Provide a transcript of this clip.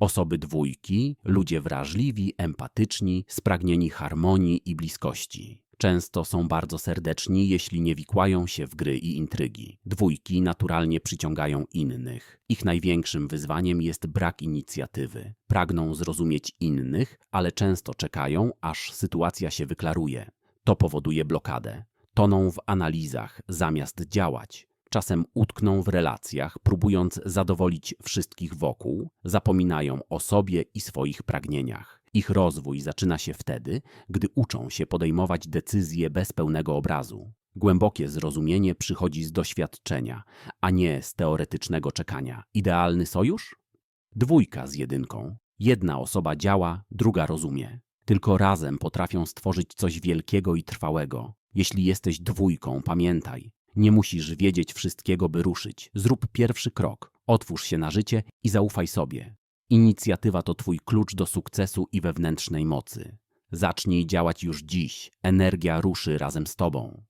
Osoby dwójki, ludzie wrażliwi, empatyczni, spragnieni harmonii i bliskości. Często są bardzo serdeczni, jeśli nie wikłają się w gry i intrygi. Dwójki naturalnie przyciągają innych. Ich największym wyzwaniem jest brak inicjatywy. Pragną zrozumieć innych, ale często czekają, aż sytuacja się wyklaruje. To powoduje blokadę. Toną w analizach zamiast działać. Czasem utkną w relacjach, próbując zadowolić wszystkich wokół, zapominają o sobie i swoich pragnieniach. Ich rozwój zaczyna się wtedy, gdy uczą się podejmować decyzje bez pełnego obrazu. Głębokie zrozumienie przychodzi z doświadczenia, a nie z teoretycznego czekania. Idealny sojusz? Dwójka z jedynką. Jedna osoba działa, druga rozumie. Tylko razem potrafią stworzyć coś wielkiego i trwałego. Jeśli jesteś dwójką, pamiętaj, nie musisz wiedzieć wszystkiego, by ruszyć. Zrób pierwszy krok, otwórz się na życie i zaufaj sobie. Inicjatywa to twój klucz do sukcesu i wewnętrznej mocy. Zacznij działać już dziś, energia ruszy razem z tobą.